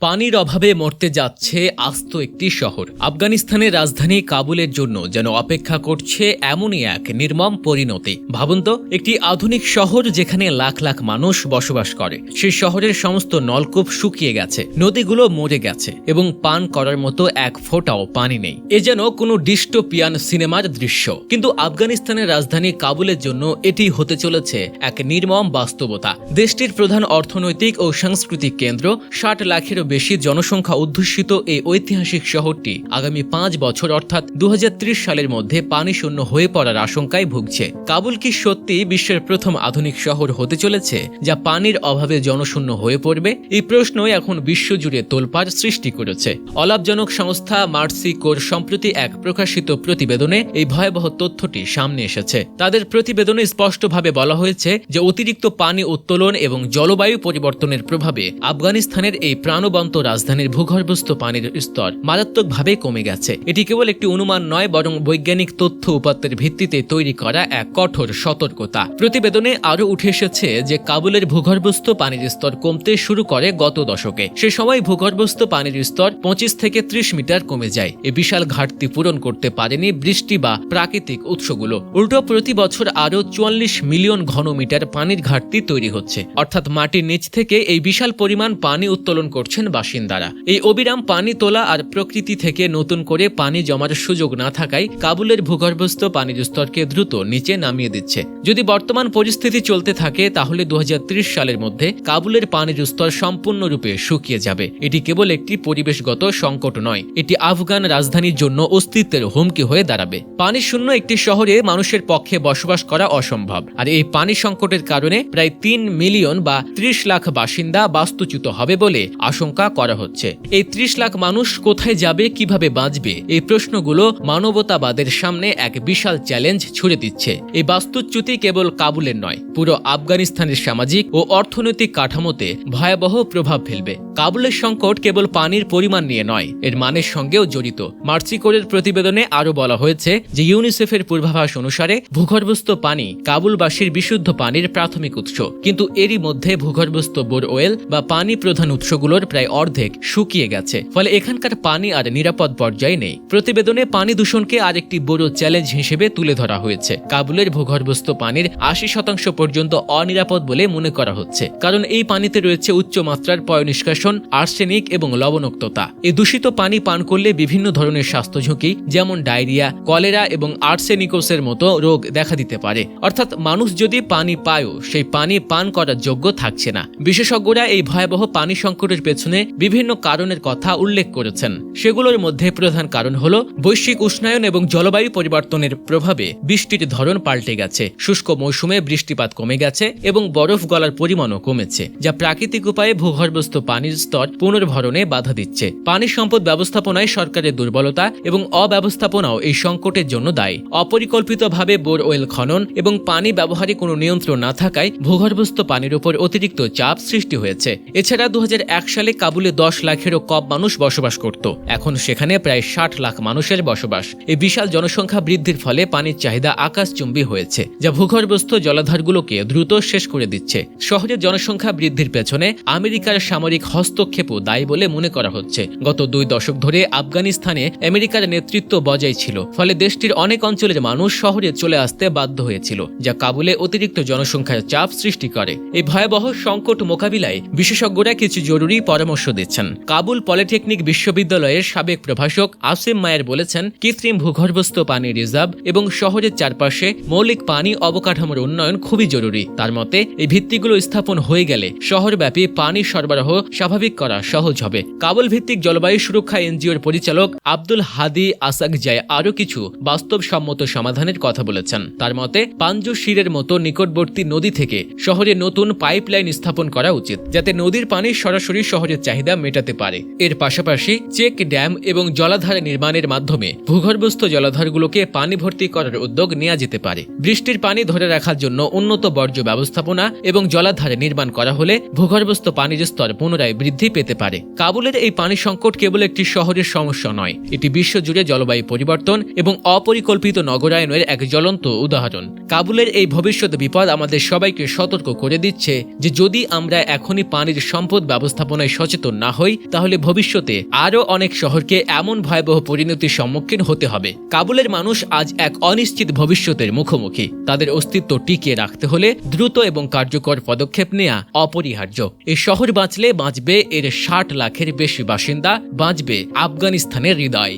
পানির অভাবে মরতে যাচ্ছে আস্ত একটি শহর। আফগানিস্তানের রাজধানী কাবুলের জন্য যেন অপেক্ষা করছে এমনই এক নির্মম পরিণতি। ভাবুন তো, একটি আধুনিক শহর যেখানে লাখ লাখ মানুষ বসবাস করে। সেই শহরের সমস্ত নলকূপ শুকিয়ে গেছে, নদীগুলো মরে গেছে এবং পান করার মতো এক ফোঁটাও পানি নেই। এ যেন কোনো ডিস্টোপিয়ান সিনেমার দৃশ্য। কিন্তু আফগানিস্তানের রাজধানী কাবুলের জন্য এটি হতে চলেছে এক নির্মম বাস্তবতা। দেশটির প্রধান অর্থনৈতিক ও সাংস্কৃতিক কেন্দ্র, ষাট লাখেরও বেশি জনসংখ্যা অধ্যুষিত এই ঐতিহাসিক শহরটি আগামী পাঁচ বছর, অর্থাৎ দু হাজার ত্রিশ সালের মধ্যে পানি শূন্য হয়ে পড়ার আশঙ্কায় ভুগছে। কাবুল কি সত্যি বিশ্বের প্রথম আধুনিক শহর হতে চলেছে, যা পানির অভাবে জনশূন্য হয়ে পড়বে? এই প্রশ্নই এখন বিশ্বজুড়ে তোলপাড় সৃষ্টি করেছে। অলাভজনক সংস্থা মার্সি কোর সম্প্রতি এক প্রকাশিত প্রতিবেদনে এই ভয়াবহ তথ্যটি সামনে এসেছে। তাদের প্রতিবেদনে স্পষ্টভাবে বলা হয়েছে যে, অতিরিক্ত পানি উত্তোলন এবং জলবায়ু পরিবর্তনের প্রভাবে আফগানিস্তানের এই প্রাণবন্ত রাজধানীর ভূগর্ভস্থ পানির স্তর মারাত্মকভাবে কমে গেছে। এটি কেবল একটি অনুমান নয়, বরং বৈজ্ঞানিক তথ্য উপাত্তের ভিত্তিতে তৈরি করা এক কঠোর সতর্কতা। প্রতিবেদনে আরও উঠে এসেছে যে কাবুলের ভূগর্ভস্থ পানির স্তর কমতে শুরু করে গত দশকে। সে সময় ভূগর্ভস্থ পানির স্তর পঁচিশ থেকে ত্রিশ মিটার কমে যায়। এ বিশাল ঘাটতি পূরণ করতে পারেনি বৃষ্টি বা প্রাকৃতিক উৎসগুলো। উল্টো প্রতি বছর আরও চুয়াল্লিশ মিলিয়ন ঘনমিটার পানির ঘাটতি তৈরি হচ্ছে। অর্থাৎ মাটির নিচ থেকে এই বিশাল পরিমাণ পানি উত্তোলন করছেন বাসিন্দারা। এই অবিরাম পানি তোলা আর প্রকৃতি থেকে নতুন করে পানি জমার সুযোগ না থাকায় কাবুলের ভূগর্ভস্থ পানির স্তরকে দ্রুত নিচে নামিয়ে দিচ্ছে। যদি বর্তমান পরিস্থিতি চলতে থাকে, তাহলে দু সালের মধ্যে কাবুলের পানির স্তর সম্পূর্ণরূপে শুকিয়ে যাবে। এটি কেবল একটি পরিবেশগত সংকট নয়, এটি আফগান রাজধানীর জন্য অস্তিত্বের হুমকি হয়ে দাঁড়াবে। পানি শূন্য একটি শহরে মানুষের পক্ষে বসবাস করা অসম্ভব। আর এই পানি সংকটের কারণে প্রায় তিন মিলিয়ন বা ত্রিশ লাখ বাসিন্দা বাস্তুচ্যুত হবে বলে আশঙ্কা করা হচ্ছে। এই ত্রিশ লাখ মানুষ কোথায় যাবে, কীভাবে বাঁচবে, এই প্রশ্নগুলো মানবতাবাদের সামনে এক বিশাল চ্যালেঞ্জ ছুড়ে দিচ্ছে। এই বাস্তুচ্যুতি কেবল কাবুলের নয়, পুরো আফগানিস্তানের সামাজিক ও অর্থনৈতিক কাঠামোতে ভয়াবহ প্রভাব ফেলবে। কাবুলের সংকট কেবল পানির পরিমাণ নিয়ে নয়, এর মানের সঙ্গেও জড়িত। মার্চিকোরের প্রতিবেদনে আরও বলা হয়েছে যে ইউনিসেফের পূর্বাভাস অনুসারে ভূগর্ভস্থ পানি কাবুলবাসীর বিশুদ্ধ পানির প্রাথমিক উৎস। কিন্তু এরই মধ্যে ভূগর্ভস্থ বোর ওয়েল বা পানি প্রধান উৎসগুলোর প্রায় অর্ধেক শুকিয়ে গেছে। ফলে এখানকার পানি আর নিরাপদ পর্যায়ে নেই। প্রতিবেদনে পানি দূষণকে আরেকটি বড় চ্যালেঞ্জ হিসেবে তুলে ধরা হয়েছে। কাবুলের ভূগর্ভস্থ পানির আশি শতাংশ পর্যন্ত অনিরাপদ বলে মনে করা হচ্ছে। কারণ এই পানিতে রয়েছে উচ্চ মাত্রার পয় নিষ্কাশন আর্সেনিক এবং লবণাক্ততা। এই দূষিত পানি পান করলে বিভিন্ন ধরনের স্বাস্থ্য ঝুঁকি, যেমন ডায়রিয়া, কলেরা এবং আর্সেনিকোসের মতো রোগ দেখা দিতে পারে। অর্থাৎ মানুষ যদি পানি পায়ও, সেই পানি পান করার যোগ্য থাকছে না। বিশেষজ্ঞরা এই ভয়াবহ পানি সংকটের পেছনে বিভিন্ন কারণের কথা উল্লেখ করেছেন। সেগুলোর মধ্যে প্রধান কারণ হল বৈশ্বিক উষ্ণায়ন এবং জলবায়ু পরিবর্তনের প্রভাবে বৃষ্টির ধরন পাল্টে গেছে। শুষ্ক মৌসুমে বৃষ্টিপাত কমে গেছে এবং বরফ গলার পরিমাণও কমেছে, যা প্রাকৃতিক উপায়ে ভূগর্ভস্থ পানির স্তর পুনর্ভরণে বাধা দিচ্ছে। পানি সম্পদ ব্যবস্থাপনায় সরকারের দুর্বলতা এবং অব্যবস্থাপনাও এই সংকটের জন্য দায়ী। অপরিকল্পিতভাবে বোর ওয়েল খনন এবং পানি ব্যবহারে কোনো নিয়ন্ত্রণ না থাকায় ভূগর্ভস্থ পানির উপর অতিরিক্ত চাপ সৃষ্টি হয়েছে। এছাড়া দু সালে কাবুলে দশ লাখেরও কম মানুষ বসবাস করত। এখন সেখানে প্রায় ষাট লাখ মানুষের বসবাস। এই বিশাল জনসংখ্যা বৃদ্ধির ফলে পানির চাহিদা আকাশচুম্বী হয়েছে, যা ভূগর্ভস্থ জলাধারগুলোকে দ্রুত শেষ করে দিচ্ছে। শহরের জনসংখ্যা বৃদ্ধির পেছনে আমেরিকার সামরিক হস্তক্ষেপও দায়ী বলে মনে করা হচ্ছে। গত দুই দশক ধরে আফগানিস্তানে আমেরিকার নেতৃত্ব বজায় ছিল, ফলে দেশটির অনেক অঞ্চলের মানুষ শহরে চলে আসতে বাধ্য হয়েছিল, যা কাবুলে অতিরিক্ত জনসংখ্যার চাপ সৃষ্টি করে। এই ভয়াবহ সংকট মোকাবিলায় বিশেষজ্ঞরা কিছু জরুরি পরামর্শ দিচ্ছেন। কাবুল পলিটেকনিক বিশ্ববিদ্যালয়ের সাবেক প্রভাষক আসিম মায়ের বলেছেন, কৃত্রিম ভূগর্ভস্থ পানি রিজার্ভ এবং শহরের চারপাশে মৌলিক পানি অবকাঠামোর উন্নয়ন খুবই জরুরি। তার মতে, এই ভিত্তিগুলো স্থাপন হয়ে গেলে শহরব্যাপী পানি সরবরাহ স্বাভাবিক করা সহজ হবে। কাবুল ভিত্তিক জলবায়ু সুরক্ষা এনজিওর পরিচালক আব্দুল হাদি আসাকজায় আরও কিছু বাস্তবসম্মত সমাধানের কথা বলেছেন। তার মতে, পাঞ্জু শিরের মতো নিকটবর্তী নদী থেকে শহরে নতুন পাইপলাইন স্থাপন করা উচিত, যাতে নদীর পানি সরাসরি শহরের চাহিদা মেটাতে পারে। এর পাশাপাশি চেক ড্যাম এবং জলাধার নির্মাণের মাধ্যমে ভূগর্ভস্থ জলাধারগুলোকে পানি ভর্তি করার উদ্যোগ নেওয়া যেতে পারে। বৃষ্টির পানি ধরে রাখার জন্য উন্নত বর্জ্য ব্যবস্থাপনা এবং জলাধারে নির্মাণ করা হলে ভূগর্ভস্থ পানির স্তর পুনরায় বৃদ্ধি পেতে পারে। কাবুলের এই পানি সংকট কেবল একটি শহরের সমস্যা নয়, এটি বিশ্বজুড়ে জলবায়ু পরিবর্তন এবং অপরিকল্পিত নগরায়নের এক জ্বলন্ত উদাহরণ। কাবুলের এই ভবিষ্যৎ বিপদ আমাদের সবাইকে সতর্ক করে দিচ্ছে যে যদি আমরা এখনই পানির সম্পদ ব্যবস্থাপনায় সচেতন না হই, তাহলে ভবিষ্যতে আরও অনেক শহরকে এমন ভয়াবহ পরিণতির সম্মুখীন হতে হবে। কাবুলের মানুষ আজ এক অনিশ্চিত ভবিষ্যতের মুখোমুখি। তাদের অস্তিত্ব টিকিয়ে রাখতে হলে দ্রুত এবং কার্যকর পদক্ষেপ নেওয়া অপরিহার্য। এই শহর বাঁচলে বাঁচবে এর ষাট লাখের বেশি বাসিন্দা বাঁচবে আফগানিস্তানের হৃদয়।